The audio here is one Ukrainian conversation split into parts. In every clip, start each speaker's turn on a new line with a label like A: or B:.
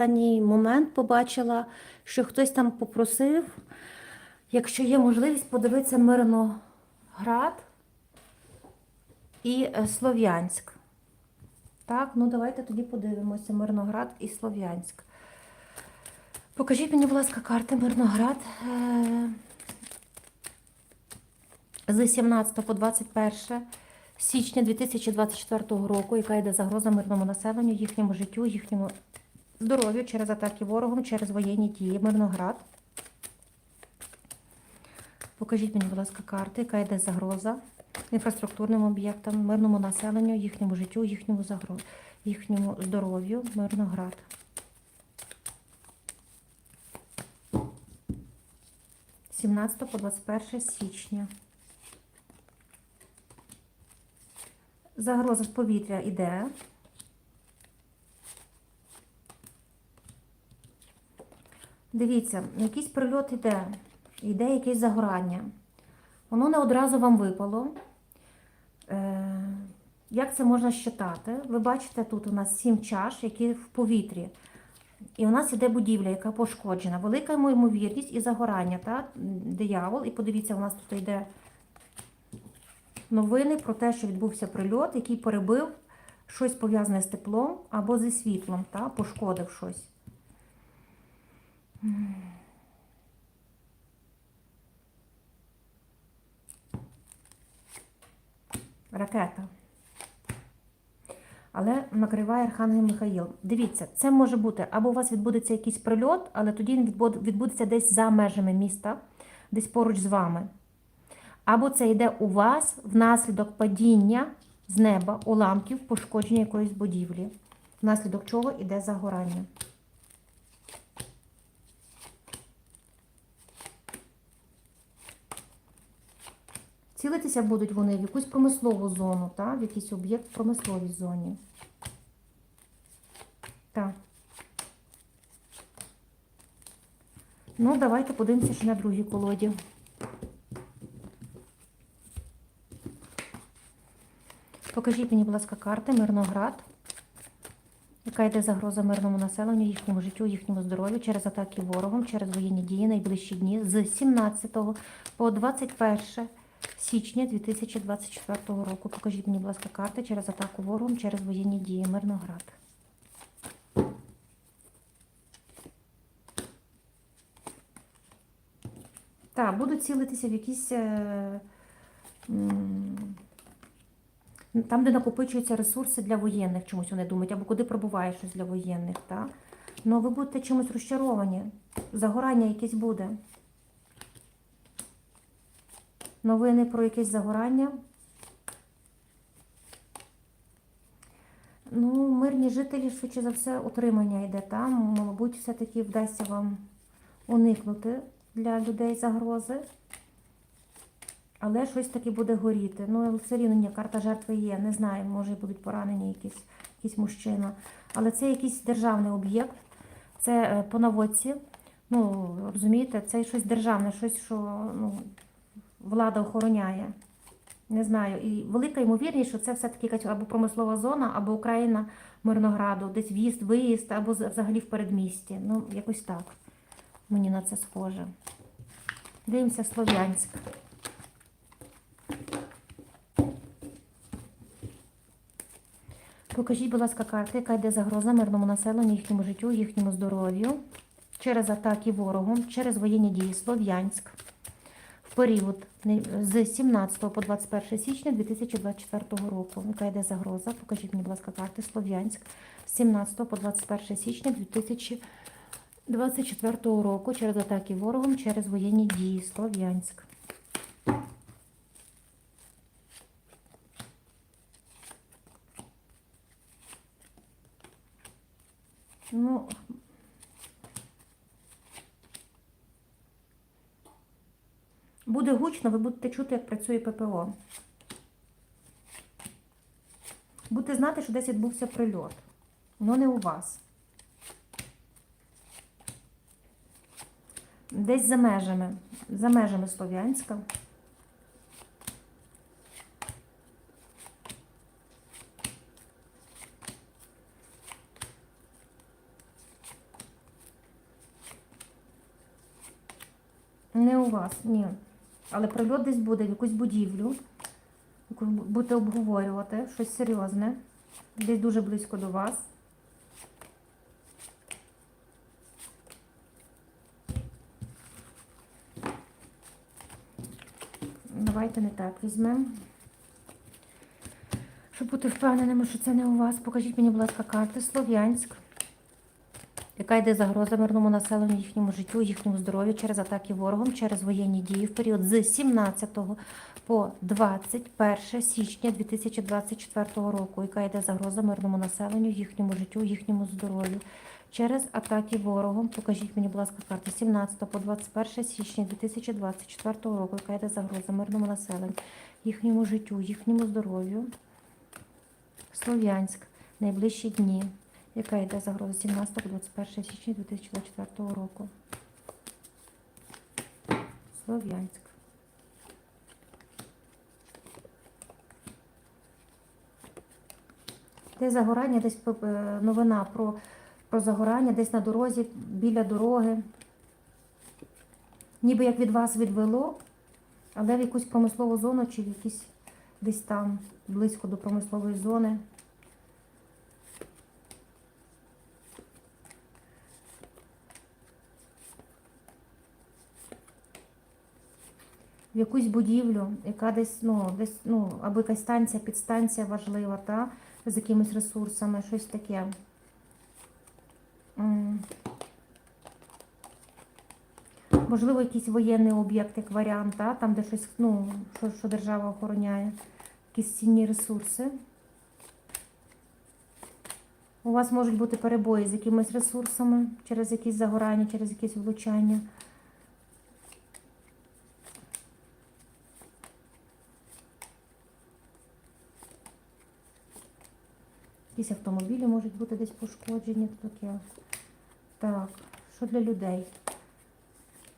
A: останній момент побачила, що хтось там попросив, якщо є можливість, подивитися Мирноград і е, Слов'янськ. Так, ну давайте тоді подивимося Мирноград і Слов'янськ. Покажіть мені, будь ласка, карти Мирноград е, з 17 по 21 січня 2024 року, яка йде загроза мирному населенню, їхньому життю, їхньому здоров'ю через атаки ворогом, через воєнні дії. Мирноград. Покажіть мені, будь ласка, карти, яка йде загроза інфраструктурним об'єктам, мирному населенню, їхньому життю, їхньому загро... їхньому здоров'ю. Мирноград. З 17 по 21 січня. Загроза з повітря йде. Дивіться, якийсь прильот йде, йде якесь загорання. Воно не одразу вам випало. Е, Як це можна считати? Ви бачите, тут у нас сім чаш, які в повітрі. І у нас іде будівля, яка пошкоджена. Велика ймовірність і загорання, та? диявол. І подивіться, у нас тут йде новини про те, що відбувся прильот, який перебив щось пов'язане з теплом або зі світлом, та? пошкодив щось. Ракета. Але накриває Архангел Михаїл. Дивіться, це може бути або у вас відбудеться якийсь прильот, але тоді він відбудеться десь за межами міста, десь поруч з вами. Або це йде у вас внаслідок падіння з неба уламків, пошкодження якоїсь будівлі, внаслідок чого йде загорання. Цілитися будуть вони в якусь промислову зону, та? в якийсь об'єкт в промисловій зоні. Так. Ну, давайте подивимося ще на другій колоді. Покажіть мені, будь ласка, карти Мирноград. Яка йде загроза мирному населенню, їхньому життю, їхньому здоров'ю через атаки ворогом, через воєнні дії найближчі дні з 17 по 21 січня 2024 року. Покажіть мені, будь ласка, карти через атаку ворогом, через воєнні дії. Мирноград. Так, будуть цілитися в якісь. е, Там, де накопичуються ресурси для воєнних, чомусь вони думають, або куди пробуває щось для воєнних. Так? Ну, ви будете чимось розчаровані. Загорання якесь буде. Новини про якесь загорання. Ну, мирні жителі, швидше за все, утримання йде там. Мабуть, все-таки вдасться вам уникнути для людей загрози. Але щось таки буде горіти. Ну, все рівно карта жертви є. Не знаю, може будуть поранені якісь, якийсь мужчина. Але це якийсь державний об'єкт. Це е, по наводці. Ну, розумієте, це щось державне, щось, що ну, влада охороняє. Не знаю. І велика ймовірність, що це все-таки якась або промислова зона, або Україна Мирнограду, десь в'їзд, виїзд, або взагалі в передмісті. Ну, якось так. Мені на це схоже. Дивимося Слов'янськ. Покажіть, будь ласка, карти, яка йде загроза мирному населенню, їхньому життю, їхньому здоров'ю, через атаки ворогом, через воєнні дії Слов'янськ період з 17 по 21 січня 2024 року. Яка йде загроза? Покажіть мені, будь ласка, карти Слов'янськ з 17 по 21 січня 2024 року через атаки ворогом, через воєнні дії Слов'янськ. Ну, Буде гучно, ви будете чути, як працює ППО. Будете знати, що десь відбувся прильот. Ну не у вас. Десь за межами. За межами Слов'янська. Не у вас, ні. Але прильот десь буде в якусь будівлю, яку будете обговорювати, щось серйозне, десь дуже близько до вас. Давайте не так візьмемо. Щоб бути впевненими, що це не у вас, покажіть мені, будь ласка, карти Слов'янськ. Яка йде загроза мирному населенню, їхньому життю, їхньому здоров'ю через атаки ворогом, через воєнні дії в період з 17 по 21 січня 2024 року, яка йде загроза мирному населенню, їхньому життю, їхньому здоров'ю. Через атаки ворогом, покажіть мені, будь ласка, карти 17 по 21 січня 2024 року, яка йде загроза мирному населенню, їхньому життю, їхньому здоров'ю. Слов'янськ, найближчі дні. Яка йде загроза 17 по 21 січня 2024 року? Слов'янськ. Де загорання, десь е, новина про, про загорання, десь на дорозі, біля дороги. Ніби як від вас відвело, але в якусь промислову зону чи в якісь десь там близько до промислової зони. В якусь будівлю, яка десь, ну, десь, ну, або якась станція, підстанція важлива, та, з якимись ресурсами, щось таке. Можливо, якийсь воєнний об'єкт, як варіант, та, там, де щось, ну, що, що держава охороняє, якісь цінні ресурси. У вас можуть бути перебої з якимись ресурсами через якісь загорання, через якісь влучання. Якісь автомобілі можуть бути десь пошкоджені. Таке. Так, що для людей?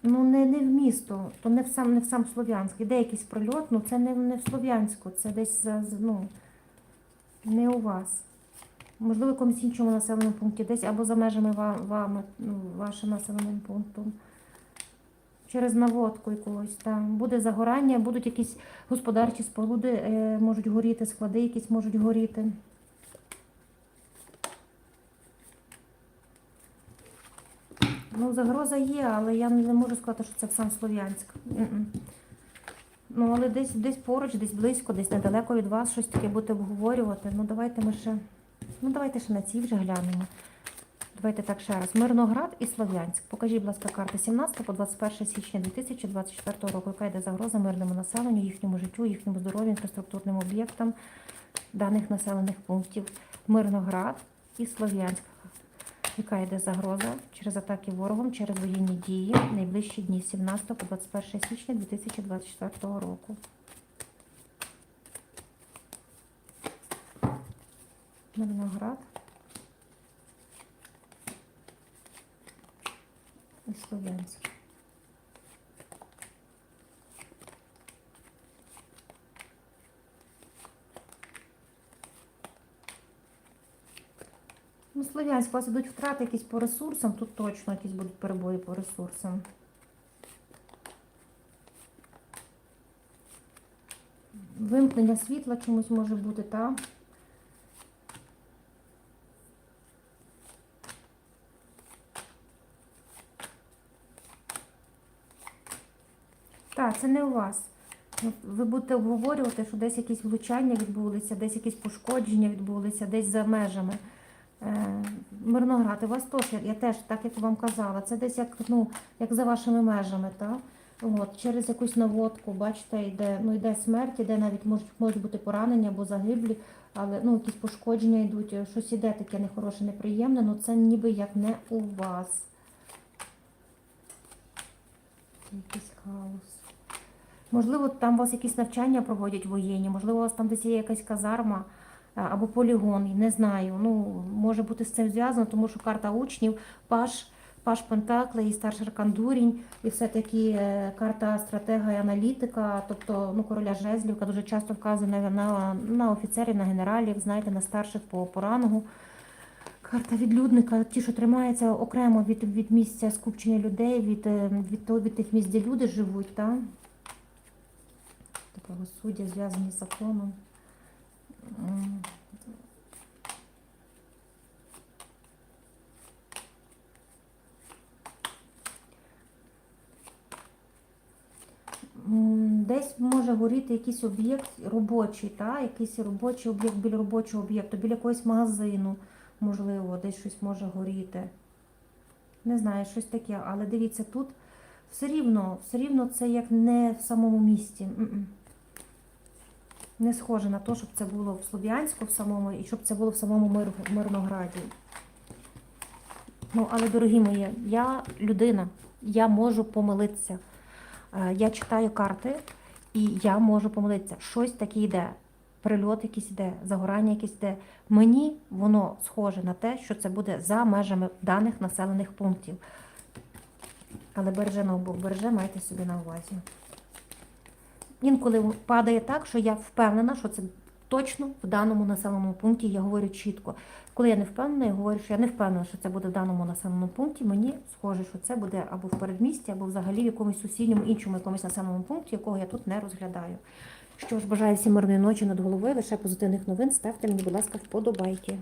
A: Ну, не, не в місто, то не в сам, не в сам Слов'янськ. Іде якийсь прильот, ну це не, не в Слов'янську, це десь за, ну, не у вас. Можливо, в якомусь іншому населеному пункті, десь або за межами ва- вами, ну, вашим населеним пунктом. Через наводку якогось там. Буде загорання, будуть якісь господарчі споруди, е, можуть горіти, склади якісь можуть горіти. Загроза є, але я не можу сказати, що це сам Слов'янськ. Ну, але десь, десь поруч, десь близько, десь недалеко від вас щось таке будете обговорювати. Ну, давайте ми ще. Ну, давайте ще на ці вже глянемо. Давайте так ще раз. Мирноград і Слов'янськ. Покажіть, будь ласка, карти 17 по 21 січня 2024 року, яка йде загроза мирному населенню, їхньому життю, їхньому здоров'ю, інфраструктурним об'єктам даних населених пунктів. Мирноград і Слов'янськ. Яка йде загроза через атаки ворогом, через воєнні дії найближчі дні 17 по 21 січня 2024 року. Мирноград. І Слов'янськ. Ну, Слов'янськ, у вас ідуть втрати якісь по ресурсам, тут точно якісь будуть перебої по ресурсам. Вимкнення світла чомусь може бути, так? Так, це не у вас. Ну, Ви будете обговорювати, що десь якісь влучання відбулися, десь якісь пошкодження відбулися, десь за межами. Е, Мирноград, і у вас теж, я теж, так як вам казала, це десь як, ну, як за вашими межами, так? От, через якусь наводку, бачите, йде, ну, йде смерть, йде навіть можуть, можуть бути поранення або загиблі, але ну, якісь пошкодження йдуть, е, щось іде таке нехороше, неприємне, але це ніби як не у вас. Якийсь хаос. Можливо, там у вас якісь навчання проводять воєнні, можливо, у вас там десь є якась казарма або полігон, не знаю. Ну, може бути з цим зв'язано, тому що карта учнів, паш, паш Пентакли і старший аркан Дурінь, і все-таки е, карта стратега і аналітика, тобто ну, короля жезлів, яка дуже часто вказує на, на, офіцерів, на генералів, знаєте, на старших по, по рангу. Карта відлюдника, ті, що тримаються окремо від, від місця скупчення людей, від, е, від, того, від тих місць, де люди живуть, так? Правосуддя зв'язані з законом. Десь може горіти якийсь об'єкт робочий, та? якийсь робочий об'єкт біля робочого об'єкту, біля якогось магазину, можливо, десь щось може горіти. Не знаю, щось таке, але дивіться, тут все рівно, все рівно це як не в самому місті. Не схоже на те, щоб це було в Слов'янську в самому і щоб це було в самому Мир... Мирнограді. Ну, але, дорогі мої, я людина, я можу помилитися. Е, Я читаю карти, і я можу помилитися. Щось таке йде. Прильот якийсь йде, загорання якесь йде. Мені воно схоже на те, що це буде за межами даних населених пунктів. Але береженого Бог береже, майте собі на увазі. Інколи падає так, що я впевнена, що це точно в даному населеному пункті. Я говорю чітко. Коли я не впевнена, я говорю, що я не впевнена, що це буде в даному населеному пункті. Мені схоже, що це буде або в передмісті, або взагалі в якомусь сусідньому іншому якомусь населеному пункті, якого я тут не розглядаю. Що ж, бажаю всім мирної ночі над головою, лише позитивних новин. Ставте мені, будь ласка, вподобайки.